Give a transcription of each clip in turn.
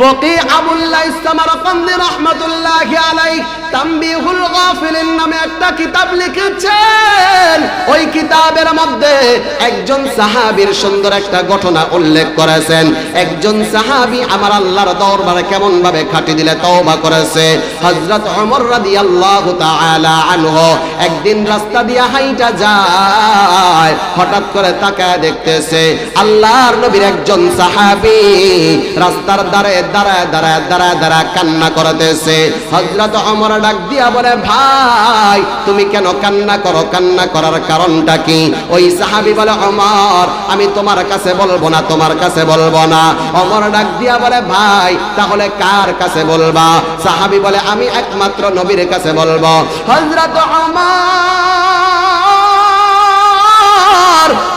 ফকি আবুল্লাহ ইসলাম রহমতুল্লাহ আলাইহি তামবিহুল গাফিলিন নামে একটা কিতাব লিখেছেন। ওই কিতাবের মধ্যে একজন সাহাবীর সুন্দর একটা ঘটনা উল্লেখ করেছেন। একজন আমার আল্লাহর দরবারে কেমন ভাবে খাটি দিলে তওবা করেছে। হযরত ওমর রাদিয়াল্লাহু তাআলা আনহু একদিন রাস্তা দিয়া হাইটা যায়, হঠাৎ করে তাকায় দেখতেছে আল্লাহর নবীর একজন সাহাবী রাস্তার ধারে দাঁড়ায় দাঁড়ায় দাঁড়ায় দাঁড়ায় কান্না করতেছে। হযরত ওমর ডাক দিয়া বলে, ভাই, তুমি কেন কান্না করো? কান্না করার কারণটা কি? ওই সাহাবী বলে, ওমর, আমি তোমার কাছে বলব না, তোমার কাছে বলব না। ওমর ডাক দিয়া বলে, ভাই, তাহলে কার কাছে বলবা? সাহাবী বলে, আমি একমাত্র নবীর কাছে বলব। হযরত ওমর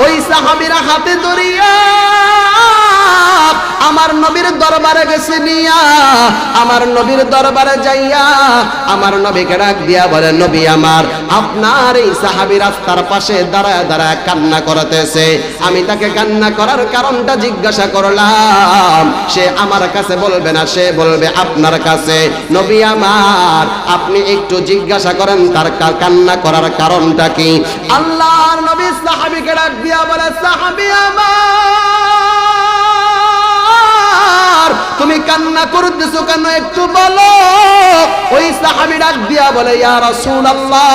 ওই সাহাবীরা হাতে ধরিয়া আমার নবীর দরবারে গেছে নিয়া, আমার নবীর দরবারে যাইয়া, আমার নবীকে ডাক দিয়া বলে, নবী আমার, আপনার এই সাহাবী রাস্তার পাশে দাঁড়ায় দাঁড়ায় কান্না করতেছে। আমি তাকে কান্না করার কারণটা জিজ্ঞাসা করলাম। সে আমার কাছে বলবে না, সে বলবে আপনার কাছে। নবী আমার, আপনি একটু জিজ্ঞাসা করেন, তার কান্না করার কারণটা কি? আল্লাহর নবী সাহাবীকে ডাক দিয়া বলে, সাহাবী আমার কান্না করতেছো কেন একটু বলো? ওই সাহাবী ডাক দিয়া বলে, ইয়া রাসূলুল্লাহ,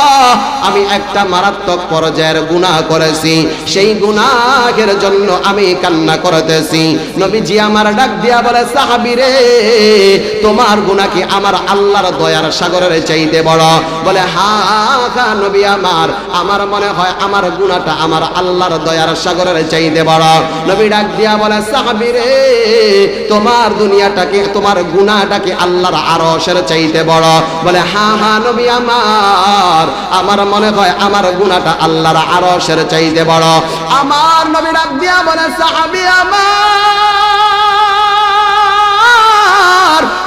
আমি একটা মারাত্মক পর্যায়ের গুনাহ করেছি। সেই গুনাহের জন্য আমি কান্না করতেছি। নবীজি আমার ডাক দিয়া বলে, সাহাবী রে, তোমার গুনাহ কি আমার আল্লাহর দয়ার সাগরের চাইতে বড়? বলে, হা নবী আমার আমার মনে হয় আমার গুনাহটা আমার আল্লাহর দয়ার সাগরের চাইতে বড়। নবী ডাক দিয়া বলে, সাহাবি রে, তোমার দুনিয়াটাকে তোমার গুনাহটাকে আল্লাহর আরশের চাইতে বড়। বলে, হা হা, নবী আমার আমার মনে হয় আমার গুনাহটা আল্লাহর আরশের চাইতে বড়। আমার নবী ডাক বলে, সাহাবী আমার,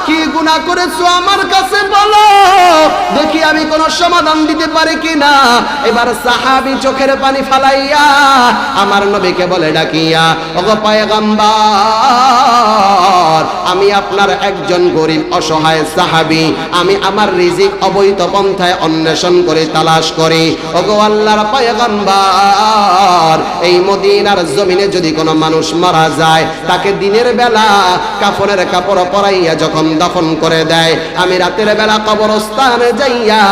কি গুনাহ করেছ আমার কাছে বলো? দেখি আমি কোন সমাধান দিতে পারি কিনা? এবার সাহাবী চোখের পানি ফালাইয়া আমার নবীকে বলে ডাকিয়া, ওগো পয়গম্বর আমি আপনার একজন গরিব, অসহায় সাহাবী। আমি আমার রিজিক অবৈধ পন্থায় অন্বেষণ করে তালাশ করি। ওগো আল্লাহর পয়গম্বর, এই মদিনার জমিনে যদি কোনো মানুষ মারা যায়, তাকে দিনের বেলা কাপড়ের কাপড় পরাইয়া যখন দফন করে দেয়, আমি রাতের বেলা কবরস্থানে যাইয়া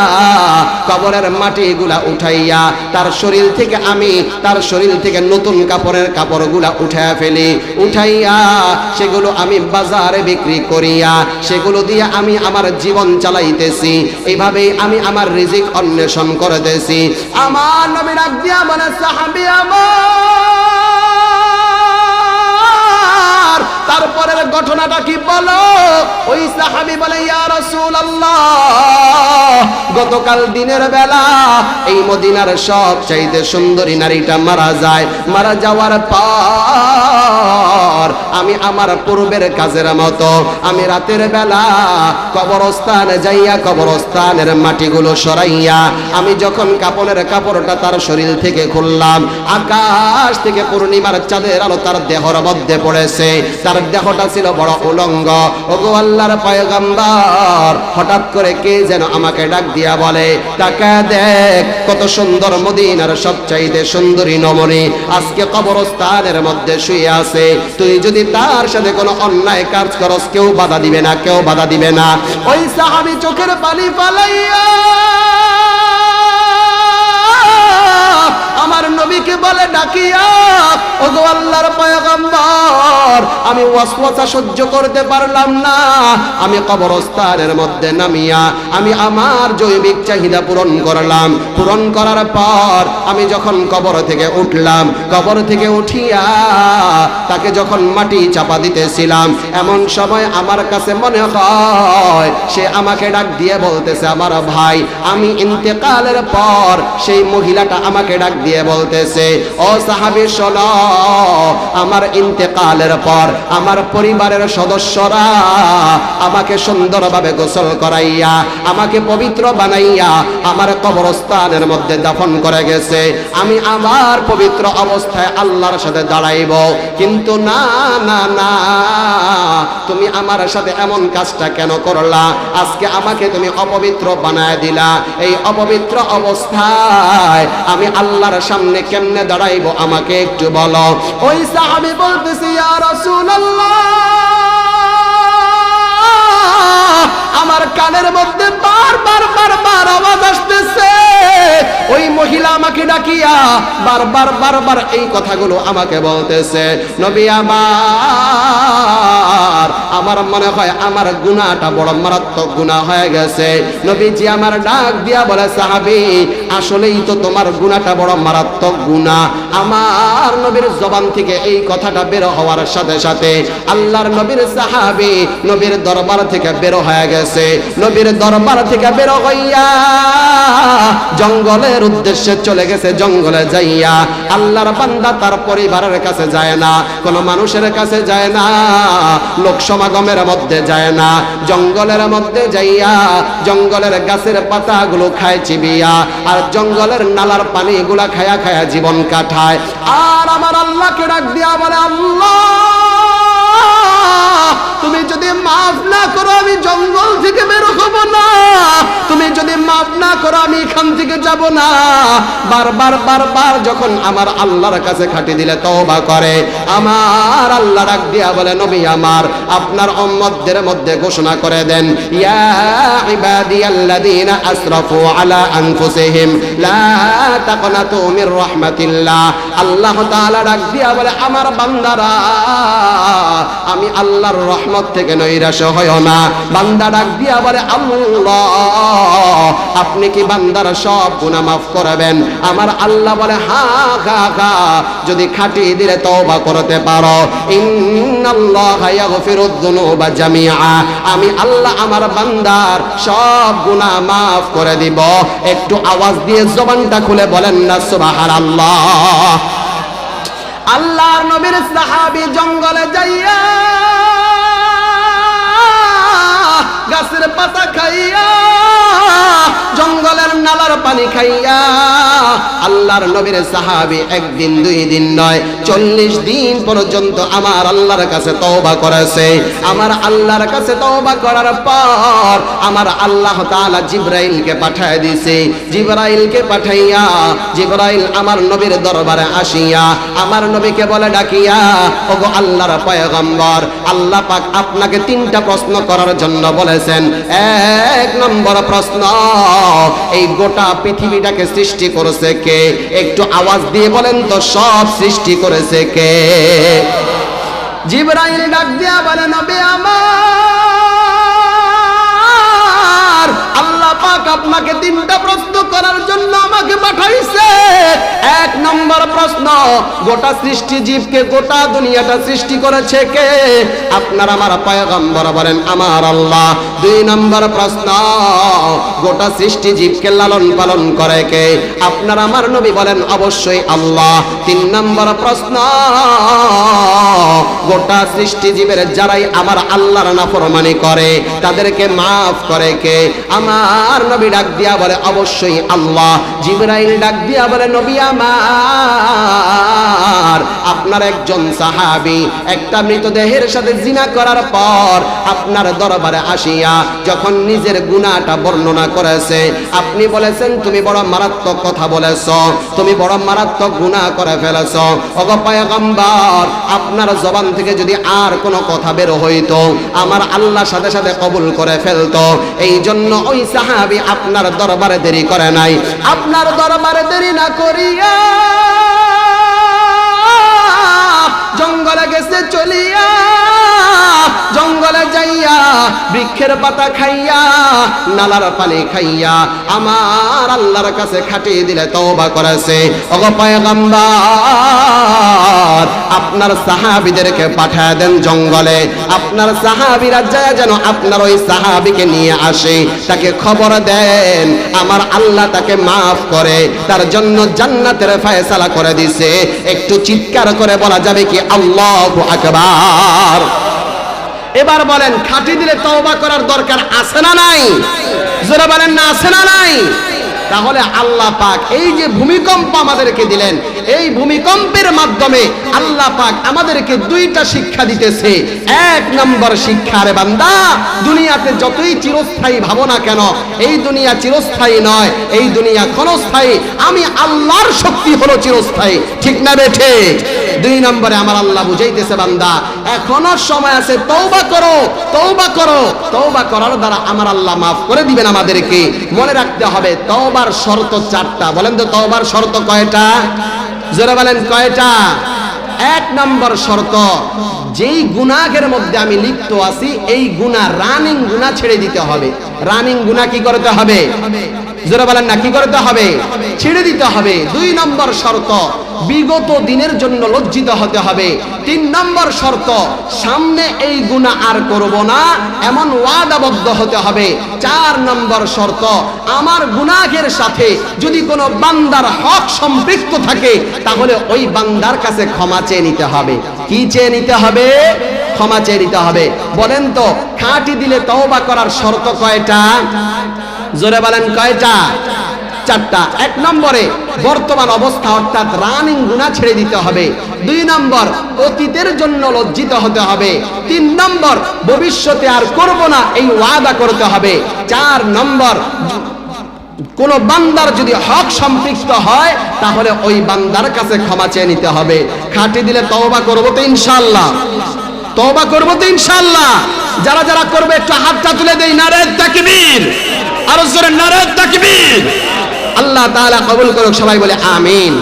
কবরের মাটিগুলা উঠাইয়া তার শরীর থেকে আমি, তার শরীর থেকে নতুন কাপড়ের কাপড়গুলা উঠাইয়া ফেলি। উঠাইয়া সেগুলো আমি বাজারে বিক্রি করিয়া সেগুলো দিয়ে আমি আমার জীবন চালাইতেছি। এইভাবেই আমি আমার রিজিক অন্বেষণ করতেছি। আমার নবী ডাক সাহাবী আমার, তারপরের ঘটনাটা কি বলো? ওই সাহাবী বলে, ইয়া রাসূলুল্লাহ, গতকাল দিনের বেলা এই মদিনার সব চাইতে সুন্দরী নারীটা মারা যায়। মারা যাওয়ার পর আমি আমার পূর্বের কাজের মতো। আমি রাতের বেলা কবরস্থানে যাইয়া কবরস্থানের মাটিগুলো সরাইয়া আমি যখন কাপড়ের কাপড়টা তার শরীর থেকে খুললাম, আকাশ থেকে পূর্ণিমার চাঁদের আলো তার দেহর মধ্যে পড়েছে। তার দেহটা ছিল বড় উলঙ্গ। ওগো আল্লাহর পয়গম্বর, হঠাৎ করে কে যেন আমাকে ডাক দিয়া বলে তাকে দেখ, কত সুন্দর মদিনার সবচাইতে সুন্দরী নমনী আজকে কবরস্থানের মধ্যে শুয়ে আছে। তুই যদি তার সাথে কোনো অন্যায় কাজ করস কেউ বাধা দিবে না, কেউ বাধা দিবে না। ওই সাহাবি চোখের পানি পালাইয়া আমার নবীকে বলে ডাকিয়া আমি সহ্য করতে পারলাম না। আমি কবরস্থানের মধ্যে নামিয়া, আমি আমার জৈবিক চাহিদা পূরণ করলাম। পূরণ করার পর আমি যখন কবর থেকে উঠলাম, কবর থেকে উঠিয়া তাকে যখন মাটি চাপা দিতেছিলাম, এমন সময় আমার কাছে মনে হয়, সে আমাকে ডাক দিয়ে বলতেছে, আমার ভাই, আমি ইন্তেকালের পর সেই মহিলাটা আমাকে ডাক দিয়ে দিয়ে বলতেছে, ও সাহাবী, শোনো, আমার ইন্তেকালের পর আমার পরিবারের সদস্যরা আমাকে সুন্দরভাবে গোসল করাইয়া, আমাকে পবিত্র বানাইয়া আমার কবরস্থানের মধ্যে দাফন করে গেছে। আমি আবার পবিত্র অবস্থায় আল্লাহর সাথে দাঁড়াইব। কিন্তু না না না, তুমি আমার সাথে এমন কাজটা কেন করলা? আজকে আমাকে তুমি অপবিত্র বানায় দিলা। এই অপবিত্র অবস্থায় আমি আল্লাহর সামনে কেমনে দাঁড়াইব আমাকে একটু বলো। ওই সাহাবী বলতেছি আমার কানের মধ্যে বারবার বারবার আওয়াজ আসতেছে। ওই মহিলা আমাকে ডাকিয়া বারবার বারবার এই কথাগুলো আমাকে বলতেছে। নবী আমার আমার মনে হয় আমার গুনাহটা বড় মারাত্মক গুনাহ হয়ে গেছে। নবীজি আমার ডাক দিয়া বলে, সাহাবী আসলেই তো তোমার গুনাহটা বড় মারাত্মক গুনাহ আমার নবীর জবান থেকে এই কথাটা বের হওয়ার সাথে সাথে আল্লাহর নবীর সাহাবী নবীর দরবার থেকে বের হয়ে গেছে। নবীর দরবার থেকে বের হইয়া জঙ্গলের উদ্দেশ্যে চলে গেছে, জঙ্গলে যাইয়া। আল্লাহর বান্দা তার পরিবারের কাছে যায় না, কোন মানুষের কাছে যায় না, লোক সমাগমের মধ্যে যায় না। জঙ্গলের মধ্যে যাইয়া জঙ্গলের গাছের পাতাগুলো খায় চিবিয়া। আর জঙ্গলের নালার পানি এগুলা খায়া খায়া জীবন কাটায়। আর আমার আল্লাহকে ডাক দিয়া বলে, আল্লাহ! যদি মাফ না করো, আমি জঙ্গল থেকে বের হব না। তুমি যদি মাফ না করো, আমি এখান থেকে যাব না। বারবার বারবার যখন আমার আল্লাহর কাছে খাটি দিলে তওবা করে, আমার আল্লাহ ডাক দিয়া বলে, নবী আমার, আপনার উম্মতদের মধ্যে ঘোষণা করে দেন, ইয়া ইবাদিয়াল্লাযীনা আসরাফু আলা আনফুসিহিম, লা তাকনাতু মির রাহমাতিল্লাহ। আল্লাহ তাআলা ডাক দিয়া বলে, আমার বান্দারা, আমি আল্লাহর রহমত থেকে নৈরাশ হয় না। বান্দা ডাক দিয়া বলে, আল্লাহ, আপনি কি বান্দার সব গুনাহ মাফ করবেন? আমার আল্লাহ বলে, হা হা হা, যদি খাটি দিলে তওবা করতে পারো। ইন্নাল্লাহা ইয়াগফিরুদ যুনুবা জামিআ। আমি আল্লাহ আমার বান্দার সব গুনাহ মাফ করে দিব। একটু আওয়াজ দিয়ে জবানটা খুলে বলেন না, সুবহানাল্লাহ। আল্লাহর নবীর সাহাবী জঙ্গলে যাইয়া গাছের পাতা খাইয়া জঙ্গলের নালার পানি খাইয়া আল্লাহর নবীর সাহাবি একদিন দুই দিন নয় চল্লিশ দিন পর্যন্ত আমার আল্লাহর কাছে তওবা করেছে। আমার আল্লাহর কাছে তওবা করার পর আমার আল্লাহ তাআলা জিব্রাইলকে পাঠায় দিছে। জিব্রাইলকে পাঠাইয়া জিব্রাইল আমার নবীর দরবারে আসিয়া আমার নবীকে বলে ডাকিয়া, ওগো আল্লাহর পয়গম্বর, আল্লাহ পাক আপনাকে তিনটা প্রশ্ন করার জন্য বলেছেন। এক নম্বর প্রশ্ন, এই গোটা পৃথিবীটাকে সৃষ্টি করেছে কে? একটু আওয়াজ দিয়ে বলেন তো, সব সৃষ্টি করেছে কে? জিব্রাইল ডাক দিয়া বলে নবী আমার গোটা সৃষ্টি জীবকে, গোটা দুনিয়াটা সৃষ্টি করেছে কে? আপনার আমার পয়গম্বর বলেন, আমার আল্লাহ। দুই নম্বর প্রশ্ন, গোটা সৃষ্টি জীবকে লালন পালন করে কে? আপনার আমার নবী বলেন, অবশ্যই আল্লাহ। তিন নম্বর প্রশ্ন, গোটা সৃষ্টি জীবের যারাই আমার আল্লাহর নাফরমানি করে, তাদেরকে মাফ করে কে? আমার নবী ডাক দিয়া বলে, অবশ্যই আল্লাহ। জিবরাইল ডাক দিয়া বলে, নবী আমার। আপনার একজন সাহাবি একটা মৃতদেহের সাথে জিনা করার পর আপনার দরবারে আসিয়া যখন নিজের গুনাহটা বর্ণনা করেছে, আপনি বলেছেন, তুমি বড় মারাত্মক কথা বলেছ, তুমি বড় মারাত্মক গুনাহ করে ফেলেছ। ওগো পয়গম্বর, আপনার জবান থেকে যদি আর কোনো কথা বের হইতো, আমার আল্লাহ সাথে সাথে কবুল করে ফেলতো। এই জন্য ওই সাহাবি আপনার দরবারে দেরি করে নাই। আপনার দরবারে দেরি না করিয়া জঙ্গলে গেছে চলিয়া জঙ্গলে যাইয়া, বৃক্ষের পাতা খাইয়া, নালার পানি খাইয়া আমার আল্লাহর কাছে খাটিয়ে দিলে তওবা করেছে। ওগো পয়গম্বর, আপনার সাহাবীদেরকে পাঠায় দেন জঙ্গলে। আপনার সাহাবীরা যায় যেন আপনার ওই সাহাবীকে নিয়ে আসে। তাকে খবর দেন, আমার আল্লাহ তাকে মাফ করে। তার জন্য জান্নাতের ফয়সালা করে দিছে। একটু চিৎকার করে বলা যাবে কি, আল্লাহ আকবার। এবার বলেন, খাঁটি দিলে তওবা করার দরকার আছে না নাই? জোরে বলেন না, আছে না নাই? তাহলে আল্লাহ পাক এই যে ভূমিকম্প আমাদেরকে দিলেন, এই ভূমিকম্পের মাধ্যমে আল্লাহ পাক আমাদেরকে দুইটা শিক্ষা দিতেছে। এক নম্বর শিক্ষা রে বান্দা, দুনিয়াতে যতই চিরস্থায়ী ভাবো না কেন, এই দুনিয়া চিরস্থায়ী নয়, এই দুনিয়া ক্ষণস্থায়ী। আমি আল্লাহর শক্তি হলো চিরস্থায়ী। ঠিক না বেঠে দুই নম্বরে আমার আল্লাহ বুঝাইতেছে, বান্দা, এখনও সময় আছে তৌবা করো তৌবা করো তৌবা করার দ্বারা আমার আল্লাহ মাফ করে দিবেন আমাদেরকে। মনে রাখতে হবে, তওবার শর্ত চারটা। বলেন তো, তওবার শর্ত কয়টা? জোরে বলেন, কয়টা? এক নম্বর শর্ত, যেই গুনাহের মধ্যে আমি লিপ্ত আছি, এই গুনাহ রানিং গুনাহ ছেড়ে দিতে হবে। রানিং গুনাহ কি করতে হবে? জোরে বলেন না, কি করতে হবে? ছেড়ে দিতে হবে। দুই নম্বর শর্ত, বিগত দিনের জন্য লজ্জিত হতে হবে। তিন নম্বর শর্ত, সামনে এই গুনাহ আর করব না, এমন ওয়াদাবদ্ধ হতে হবে। চার নম্বর শর্ত, আমার গুনাহের সাথে যদি কোনো বান্দার হক সম্পৃক্ত থাকে, তাহলে ওই বান্দার কাছে ক্ষমা চেয়ে নিতে হবে। কি চেয়ে নিতে হবে? ক্ষমা চেয়ে নিতে হবে। বলেন তো, খাঁটি দিলে তওবা করার শর্ত কয়টা? জোরে বলেন কয়টা? চারটা। এক নম্বরে বর্তমান অবস্থা অর্থাৎ রানিং গুণা ছেড়ে দিতে হবে। দুই নম্বর, অতীতের জন্য লজ্জিত হতে হবে। তিন নম্বর, ভবিষ্যতে আর করব না, এই ওয়াদা করতে হবে। চার নম্বর, কোন বান্দার যদি হক সম্পৃক্ত হয়, তাহলে ওই বান্দার কাছে ক্ষমা চেয়ে নিতে হবে। খাটি দিলে তওবা করব তো ইনশাল্লাহ তওবা করব তো ইনশাল্লাহ যারা যারা করবে, একটু হাতটা তুলে দেই। নারে তাকবীর। আরও জোরে নারায় তাকবীর। আল্লাহ তাআলা কবুল করুক সবাই বলে আমিন।